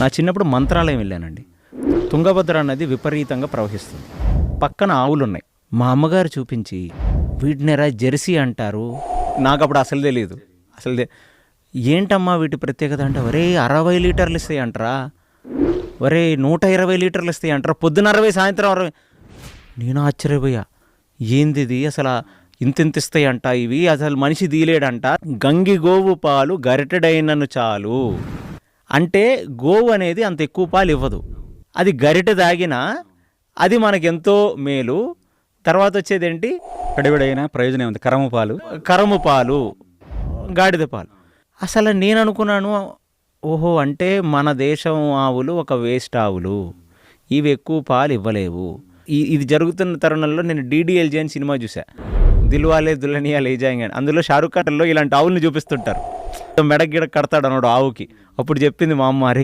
నా చిన్నప్పుడు మంత్రాలయం వెళ్ళానండి. తుంగభద్ర నది విపరీతంగా ప్రవహిస్తుంది. పక్కన ఆవులున్నాయి. మా అమ్మగారు చూపించి వీటినిరా జెర్సీ అంటారు? నాకు అప్పుడు అసలు తెలియదు అసలు ఏంటమ్మా వీటి ప్రత్యేకత అంటే? ఒరే అరవై లీటర్లు ఇస్తాయి అంటారా. ఒరే నూట ఇరవై లీటర్లు ఇస్తాయి అంటారా. పొద్దున అరవై సాయంత్రం అరవై. నేను ఆశ్చర్యపోయా. ఏంది ఇది అసలు ఇంతింత ఇస్తాయి అంట ఇవి? అసలు మనిషి దీలేడంట గంగి గోవు పాలు గరిటెడైనను చాలు. అంటే గోవు అనేది అంత ఎక్కువ పాలు ఇవ్వదు. అది గరిటె దాగినా అది మనకెంతో మేలు. తర్వాత వచ్చేది ఏంటి కడివిడైన ప్రయోజనం ఉంది కరము పాలు. కరము పాలు. గాడిద పాలు. అసలు నేను అనుకున్నాను ఓహో అంటే మన దేశం ఆవులు ఒక వేస్ట్ ఆవులు. ఇవి ఎక్కువ పాలు ఇవ్వలేవు. ఇది జరుగుతున్న తరుణంలో నేను డీడీఎల్జే అని సినిమా చూసా దిల్వాలే దుల్హనియా లే జాయింగ్ అని. అందులో షారుఖ్ ఖాన్లో ఇలాంటి ఆవుల్ని చూపిస్తుంటారు. మెడగిడ కడతాడు అన్నాడు ఆవుకి. అప్పుడు చెప్పింది మా అమ్మ అరే